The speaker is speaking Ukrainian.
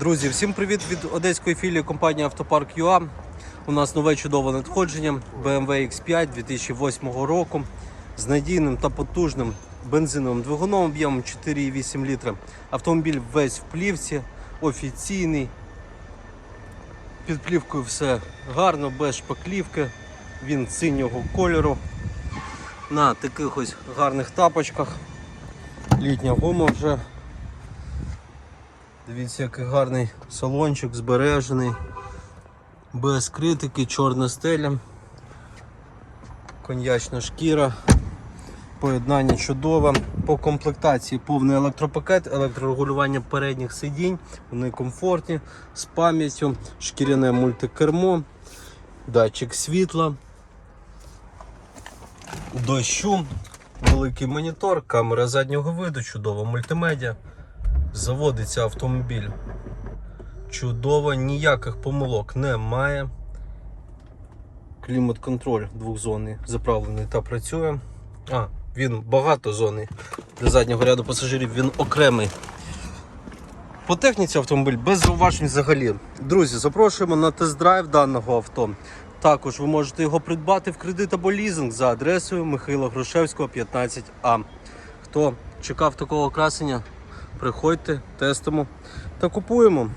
Друзі, всім привіт від одеської філії компанії Автопарк ЮА. У нас нове чудове надходження BMW X5 2008 року з надійним та потужним бензиновим двигуном об'ємом 4,8 літра. Автомобіль весь в плівці, офіційний. Під плівкою все гарно, без шпаклівки. Він синього кольору. На таких ось гарних тапочках. Літня гума вже. Дивіться, який гарний салончик збережений, без критики, чорна стеля, коньячна шкіра, поєднання чудове. По комплектації повний електропакет, електрорегулювання передніх сидінь, вони комфортні, з пам'яттю, шкіряне мультикермо, датчик світла, дощу, великий монітор, камера заднього виду, чудова мультимедіа. Заводиться автомобіль. Чудово, ніяких помилок немає. Клімат-контроль двохзонний заправлений та працює. А, він багатозонний. Для заднього ряду пасажирів він окремий. По техніці автомобіль без зауважень взагалі. Друзі, запрошуємо на тест-драйв даного авто. Також ви можете його придбати в кредит або лізинг за адресою Михайла Грушевського, 15А. Хто чекав такого красення? Приходьте, тестимо та купуємо.